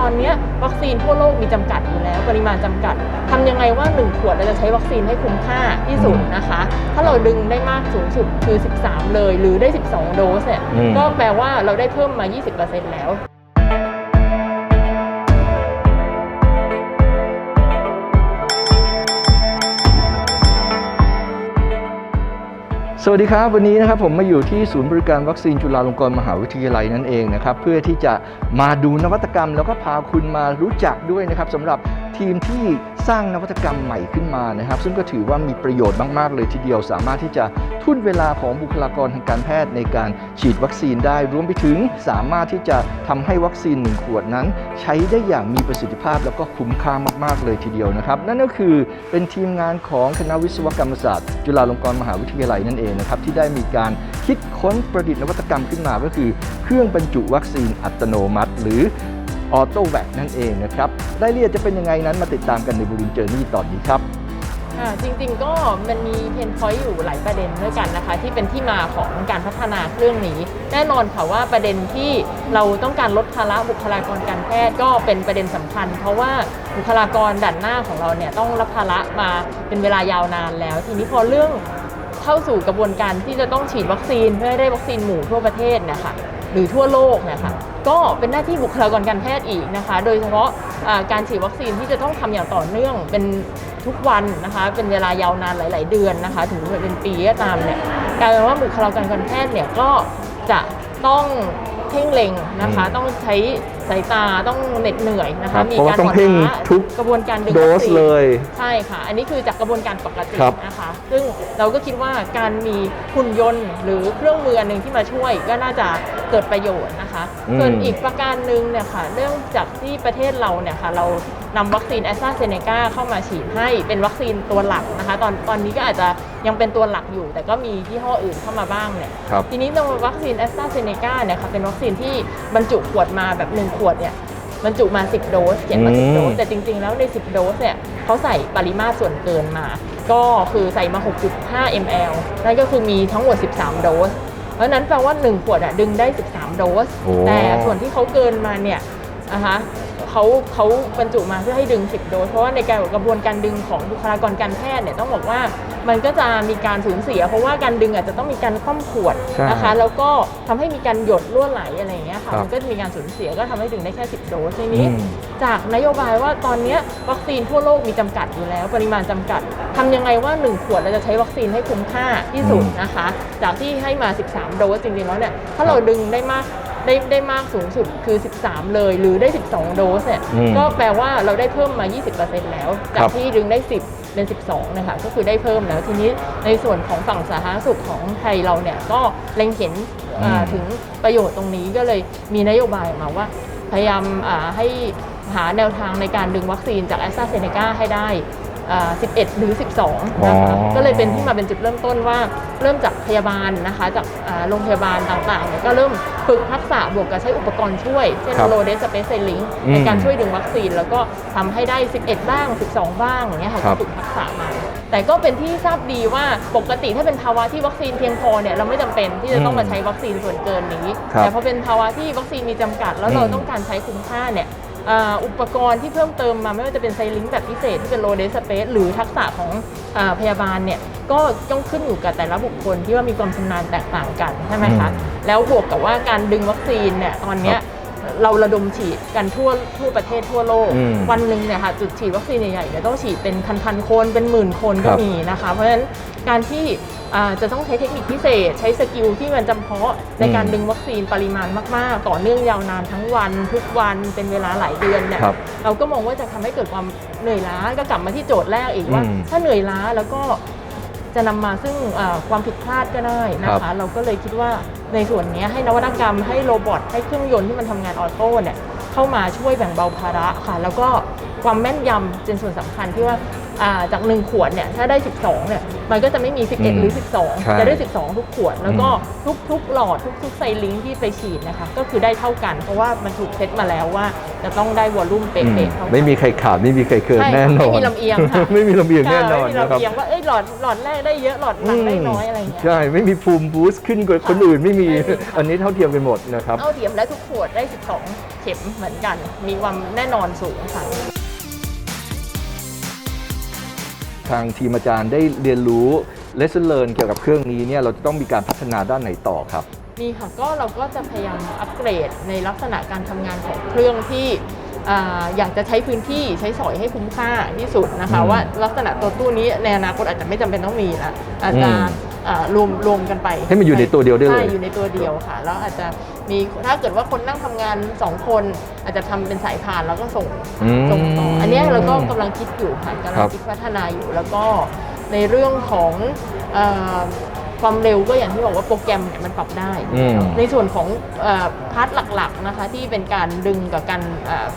ตอนเนี้ยวัคซีนทั่วโลกมีจำกัดอยู่แล้ว ปริมาณจำกัดทำยังไงว่า 1 ขวดเราจะใช้วัคซีนให้คุ้มค่าที่สุดนะคะ ถ้าเราดึงได้มากสูงสุดคือ 13 เลย หรือได้ 12 โดสเนี่ยอืมก็แปลว่าเราได้เพิ่มมา 20%แล้ว สวัสดีครับ วันนี้นะครับผมมาอยู่ที่ศูนย์บริการวัคซีนจุฬาลงกรณ์มหาวิทยาลัยนั่นเองนะครับเพื่อที่จะมาดูนวัตกรรม แล้วก็พาคุณมารู้จักด้วยนะครับสำหรับทีมที่สร้างนวัตกรรมใหม่ขึ้นมานะครับ ซึ่งก็ถือว่ามีประโยชน์มาก ๆ เลยทีเดียวสามารถที่จะ ทุ่นเวลาของบุคลากรทางการแพทย์ในการฉีดวัคซีนได้ รวมไปถึงสามารถที่จะทำให้วัคซีนหนึ่งขวดนั้น ใช้ได้อย่างมีประสิทธิภาพแล้วก็คุ้มค่ามาก ๆ เลยทีเดียวนะครับ นั่นก็คือเป็นทีมงานของคณะวิศวกรรมศาสตร์ จุฬาลงกรณ์มหาวิทยาลัยนั่นเองนะครับที่ได้มีการคิดค้นประดิษฐ์นวัตกรรมขึ้นมาก็คือเครื่องบรรจุวัคซีนอัตโนมัติ หรือออโต้แวคนั่นเองนะครับรายละเอียดจะเป็นยังไงนั้นมาติดตามกันในบูรินเจอร์นี่ตอนนี้ครับ อ่าจริงๆก็มันมีเพนพอยต์อยู่หลายประเด็นด้วยกันนะคะ ที่เป็นที่มาของการพัฒนาเครื่องนี้ แน่นอนค่ะว่าประเด็นที่เราต้องการลดภาระบุคลากรการแพทย์ก็เป็นประเด็นสำคัญ เพราะว่าบุคลากรด่านหน้าของเราเนี่ยต้องรับภาระมาเป็นเวลายาวนานแล้ว ทีนี้พอเรื่องเข้าสู่กระบวนการที่จะต้องฉีดวัคซีนเพื่อให้ได้วัคซีนหมู่ทั่วประเทศเนะคะ หรือทั่วโลกเนี่ยค่ะก็เป็นหน้าที่บุคลากรการแพทย์อีกนะคะ โดยเฉพาะอ่าการฉีดวัคซีนที่จะต้องทำอย่างต่อเนื่องเป็นทุกวันนะคะเป็นเวลายาวนานหลาย ๆ เดือนนะคะ ถึงเป็นปีก็ตามเนี่ยกลายเป็นว่าบุคลากรการแพทย์เนี่ยก็จะต้องเพ่งเล็งนะคะ ต้องใช้สายตาต้องเหน็ดเหนื่อยนะครัคะบเพราะว่าต้องเพ่งทุกกระบวนการดึงโดวัคสซีนเลยใช่ค่ะ อันนี้คือจากกระบวนการปกติครับนะคะ ซึ่งเราก็คิดว่าการมีหุ่นยนต์หรือเครื่องมืออันหนึ่งที่มาช่วยก็น่าจะ เกิดประโยชน์นะคะอืมส่วนอีกประการหนึ่งเนี่ยค่ะเนื่องจากที่ประเทศเราเนี่ยค่ะเรานำวัคซีนแอสตราเซเนกาเข้ามาฉีดให้เป็นวัคซีนตัวหลักนะคะ ตอนตอนนี้ก็อาจจะยังเป็นตัวหลักอยู่ แต่ก็มียี่ห้ออื่นเข้ามาบ้างเนี่ยครับทีนี้ตัววัคซีนแอสตราเซเนกาเนี่ยค่ะเป็นวัคซีนที่บรรจุขวดมาแบบ 1 ขวดเนี่ยบรรจุมา 10 โดสเขียนมา 10 โดส แต่จริงๆ แล้วใน 10 โดสเนี่ยเขาใส่ปริมาตรส่วนเกินมา ก็คือใส่มา 6.5 ml นั่นก็คือมีทั้งหมด 13 โดสเพ ราะฉะนั้นแปลว่า 1 ขวดอะดึงได้ 13 โดส โอ้ แต่ส่วนที่เขาเกินมาเนี่ยนะคะ เขาเขาบรรจุมาเพื่อให้ดึง 10 โดสเพราะว่าในการกระบวนการดึงของบุคลากรการแพทย์เนี่ยต้องบอกว่ามันก็จะมีการสูญเสีย เพราะว่าการดึงอาจจะต้องมีการคว่ำขวดใช่นะคะแล้วก็ทำให้มีการหยดรั่วไหลอะไรอย่างเงี้ยค่ะครับมันก็จะมีการสูญเสียก็ทำให้ดึงได้แค่ 10 โดสทีนี้อืมจากนโยบายว่าตอนเนี้ยวัคซีนทั่วโลกมีจำกัดอยู่แล้ว ปริมาณจำกัดทำยังไงว่า 1 ขวดเราจะใช้วัคซีนให้คุ้มค่าที่สุดนะคะ จากที่ให้มา 13 โดสจริงๆแล้วเนี่ยถ้าเราดึงได้มาก ได้ได้มากสูงสุดคือ 13 เลย หรือได้ 12 โดสเนี่ยอืมก็แปลว่าเราได้เพิ่มมา 20%แล้วคจารักบ ที่ดึงได้ 10 เป็น 12 นะคะ ก็คือได้เพิ่มแล้วทีนี้ในส่วนของฝั่งสาธารณสุขของไทยเราเนี่ยก็เล็งเห็นอ่าอืม ถึงประโยชน์ตรงนี้ก็เลยมีนโยบายออกมาว่า พยายามอ่าให้หาแนวทางในการดึงวัคซีนจากแอสตราเซเนกาให้ได้อ่า 11 หรือ 12นะคะอ๋อ ก็เลยเป็นที่มาเป็นจุดเริ่มต้นว่าเริ่มจากพยาบาลนะคะจากอ่าโรงพยาบาลต่างๆเนี่ยก็เริ่มฝึกทักษะบวกกับใช้อุปกรณ์ช่วย เช่นครับโลเดสเปซเซลิงอืมในการช่วยดึงวัคซีน แล้วก็ทำให้ได้ 11 บ้าง 12 บ้างอย่างเงี้ยค่ะครับฝึกทักษะมา แต่ก็เป็นที่ทราบดีว่าปกติถ้าเป็นภาวะที่วัคซีนเพียงพอเนี่ยเราไม่จำเป็นที่จะต้องมาใช้วัคซีนส่วนเกินนี้ ครับแต่พอเป็นภาวะที่วัคซีนมีจำกัดแล้วเราอืม ต้องการใช้คุ้มค่าเนี่ย อ่าอุปกรณ์ที่เพิ่มเติมมาไม่ว่าจะเป็นไซลิงแบบพิเศษที่เป็นโลเดสเปซหรือทักษะของอาพยาบาลเนี่ยก็ต้องขึ้นอยู่กับแต่ละบุคคลที่ว่ามีความชำนาญแตกต่างกันใช่ไหมคะอืมแล้วบวกกับว่าการดึงวัคซีนเนี่ยตอนเนี้ย เราระดมฉีดกันทั่วทั่วประเทศทั่วโลก อืมวันหนึ่งเนี่ยค่ะจุดฉีดวัคซีนใหญ่ๆเนี่ยต้องฉีดเป็นพันๆคนเป็นหมื่นคนคก็รับ มีนะคะ เพราะฉะนั้นการที่อ่าจะต้องใช้เทคนิคพิเศษ ใช้สกิลที่มันจำเพาะในการอืมดึงวัคซีนปริมาณมากๆ ต่อเนื่องยาวนานทั้งวัน ทุกวันเป็นเวลาหลายเดือนเนี่ย ครับ เราก็มองว่าจะทำให้เกิดความเหนื่อยล้าก็กลับมาที่โจทย์แรกอีกว่า อืมถ้าเหนื่อยล้าแล้วก็จะนำมาซึ่งอ่าความผิดพลาดก็ได้นะครัคะ บเราก็เลยคิดว่า ในส่วนนี้ให้นวัตกรรมให้โรบอทให้เครื่องยนต์ที่มันทำงานออโต้เนี่ยเข้ามาช่วยแบ่งเบาภาระค่ะ แล้วก็ความแม่นยำเป็นส่วนสำคัญที่ว่า จากหนึ่งขวดเนี่ยถ้าได้ 12เนี่ยมันก็จะไม่มีอืม11 หรือ ใช่ 12 จะได้ 12 ทุกขวด แล้วก็ทุกทุกหลอดทุกทุกไซลิงก์ที่ไปฉีดนะคะก็คือได้เท่ากัน เพราะว่ามันถูกเซตมาแล้วว่าจะต้องได้วอลลุ่มเป๊ะๆเท่ากัน ไม่มีใครขาดไม่มีใครเกินใช่ค่ะแน่นอน ไม่มีลำเอียงค่ะ ไม่มีลำเอียงแน่นอนใช่ไม่มีนะครับลำเอียงว่าเอ้ยหลอดหลอดแรกได้เยอะหลอดหลังได้น้อยอะไรอย่างเงี้ย ใช่ ไม่มีภูมิบูสต์ขึ้นกว่าคนอื่นไม่มี ไม่มีค่ะ อันนี้เท่าเทียมกันหมดนะครับ เท่าเทียมและทุกขวดได้ 12 เข็มเหมือนกัน มีความแน่นอนสูงค่ะ ทางทีมอาจารย์ได้เรียนรู้ lesson learn เกี่ยวกับเครื่องนี้เนี่ยเราจะต้องมีการพัฒนาด้านไหนต่อครับนี่ค่ะก็เราก็จะพยายามอัปเกรดในลักษณะการทำงานของเครื่องที่อ่าอยากจะใช้พื้นที่ใช้สอยให้คุ้มค่าที่สุดนะคะ อืมว่าลักษณะตัวตู้นี้ในอนาคตอาจจะไม่จำเป็นต้องมีละอาจจะ อืมอ่า รวมรวมกันไปให้มันอยู่ในตัวเดียวได้เลยใช่อยู่ในตัวเดียวค่ะ แล้วอาจจะมีถ้าเกิดว่าคนนั่งทำงาน 2 คน อาจจะทำเป็นสายพานแล้วก็ส่งอืมส่งต่ออันเนี้ยเราก็กำลังคิดอยู่ค่ะกำลัครังบคิดพัฒนาอยู่แล้วก็ในเรื่องของเอ่อ ความเร็วก็อย่างที่บอกว่าโปรแกรมเนี่ยมันปรับได้ อืม ในส่วนของเอ่อพาร์ทหลักๆนะคะที่เป็นการดึงกับการ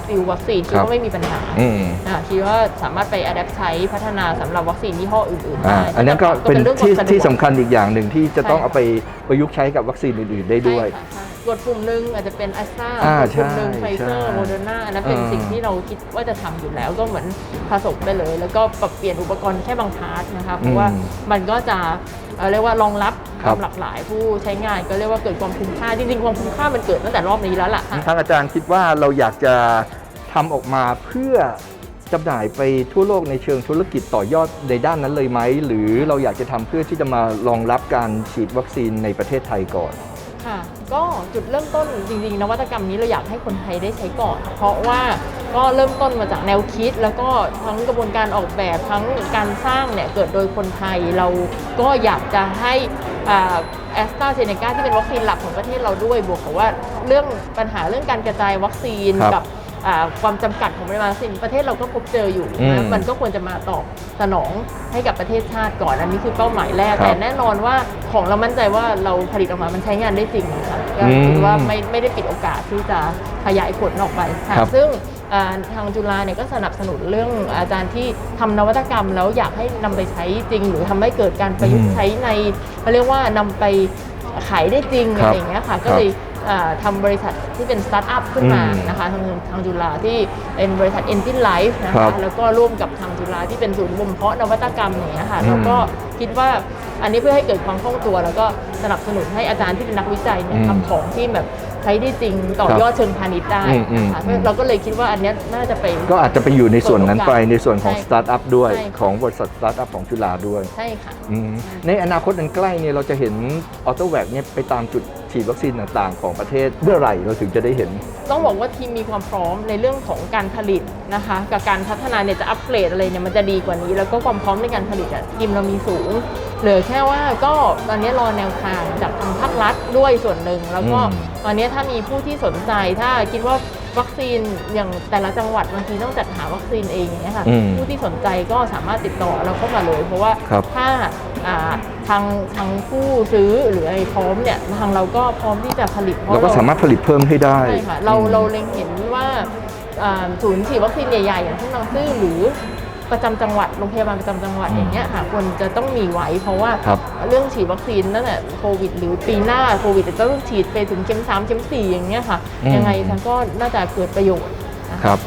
ฟิลวัคซีนคิดครับ ว่าไม่มีปัญหาอืม อ่าคิดว่าสามารถไปอัดแอปใช้พัฒนาสำหรับวัคซีนยี่ห้ออื่นๆอ่าได้อันนั้นก็เป็นรื่องที่วามะดวกที่สำคัญอีกอย่างหนึ่งที่จะต้องใช่เอาไปประยุกต์ใช้กับวัคซีนอื่นๆได้ด้วย ใช่ค่ะใช่ กดปุ่มหนึ่งอาจจะเป็นแอสตราอ่ากดปุ่มหนึ่งใช่ไฟเซอร์ใช่โมเดอร์นาอันนั้นเป็นอ่าสิ่งที่เราคิดว่าจะทำอยู่แล้วก็เหมือนผสมได้เลย แล้วก็ปรับเปลี่ยนอุปกรณ์แค่บางพาร์ทนะคะเพราะว่ามันก็จะเอ่อเรียกว่ารองรับคครัวาบ มหลากหลายผู้ใช้งานก็เรียกว่าเกิดความคุ้มค่าจริงๆความคุ้มค่ามันเกิดตั้งแต่รอบนี้แล้วล่ะทางอาจารย์คิดว่าเราอยากจะทำออกมาเพื่อจำหน่ายไปทั่วโลกในเชิงธุรกิจต่อยอดในด้านนั้นเลยไหม หรือเราอยากจะทำเพื่อที่จะมารองรับการฉีดวัคซีนในประเทศไทยก่อน ค่ะ ก็จุดเริ่มต้นจริงๆนวัตกรรมนี้เราอยากให้คนไทยได้ใช้ก่อน เพราะว่าก็เริ่มต้นมาจากแนวคิด แล้วก็ทั้งกระบวนการออกแบบทั้งการสร้างเนี่ยเกิดโดยคนไทยเราก็อยากจะให้แอสตราเซเนกาที่เป็นวัคซีนหลักของประเทศเราด้วยบวกกับว่าเรื่องปัญหาเรื่องการกระจายวัคซีนครับกับอ่า ความจำกัดของปริมาณวัคซีนประเทศเราก็พบเจออยู่อืมนะมันก็ควรจะมาตอบสนองให้กับประเทศชาติก่อนอันนี้คือเป้าหมายแรกครับแต่แน่นอนว่าของเรามั่นใจว่าเราผลิตออกมามันใช้งานได้จริงนะคะก็อืมคิดว่าไม่ไม่ได้ปิดโอกาสที่จะขยายผลออกไปค่ะครับซึ่งอ่าทางจุฬาเนี่ยก็สนับสนุนเรื่องอาจารย์ที่ทำนวัตกรรม แล้วอยากให้นำไปใช้จริง หรือทำให้เกิดการประยุกต์ใช้ในเขาเรียกว่านำไปขายได้จริงคอะรับไรอย่างเงี้ยค่ะคก็รับเลยอ่า ทำบริษัทที่เป็นสตาร์ทอัพขึ้นมาอืมนะคะทางทางจุฬาที่เป็นบริษัท Engine Life นะครัคะบแล้วก็ร่วมกับทางจุฬาที่เป็นศูนย์บ่มเพาะนวัตกรรมอย่างเงี้ยค่ะอืม แล้วก็คิดว่าอันนี้เพื่อให้เกิดความคล่องตัว แล้วก็สนับสนุนให้อาจารย์ที่เป็นนักวิจัยเนี่ยอืมทำของที่แบบใช้ได้จริงต่อยอดเชิงพาณิชย์ได้อืมอืมนะคะอืม เราก็เลยคิดว่าอันเนี้ยน่าจะไปก็อาจจะไปอยู่ในส่วนนั้นไปในส่วนของใช่สตาร์ทอัพด้วยใช่ ของบริษัทสตาร์ทอัพของจุฬาด้วยใช่ค่ะ อืมในอนาคตอันใกล้เนี่ยเราจะเห็นออโตแวกเนี่ยไปตามจุด ฉีดวัคซีนต่างๆ ของประเทศเมื่อไหร่เราถึงจะได้เห็น ต้องบอกว่าทีมมีความพร้อมในเรื่องของการผลิตนะคะกับการพัฒนาเนี่ยจะอัปเกรดอะไรเนี่ยมันจะดีกว่านี้ แล้วก็ความพร้อมในการผลิตอะทีมเรามีสูงเหลือแค่ว่าก็ตอนนี้รอแนวทางจากทางภาครัฐด้วยส่วนหนึ่ง แล้วก็อืมตอนนี้ถ้ามีผู้ที่สนใจถ้าคิดว่าวัคซีนอย่างแต่ละจังหวัดบางทีต้องจัดหาวัคซีนเองอย่างเงี้ยค่ะอืมผู้ที่สนใจก็สามารถติดต่อเราเข้ามาเลย เพราะว่าครับถ้าอ่า ทางทางผู้ซื้อหรืออะไรพร้อมเนี่ยทางเราก็พร้อมที่จะผลิตเพเราก็สามารถผลิตเพิ่มให้ได้ใช่ค่ะเราอืมเราเล็งเห็นว่าอ่าศูนย์ฉีดวัคซีนใหญ่ๆอย่างเช่นบางซื่อหรือประจำจังหวัดโรงพยาบาลประจำจังหวัดอืมอย่างเงี้ยค่ะควรจะต้องมีไว้เพราะว่าครับเรื่องฉีดวัคซีนนั่นแหละโควิด หรือปีหน้าโควิดจะต้องฉีดไปถึงเข็มสามเข็มสี่อย่างเงี้ยค่ะอืมยังไงท่านก็น่าจะเกิดประโยชน์นะคะครับ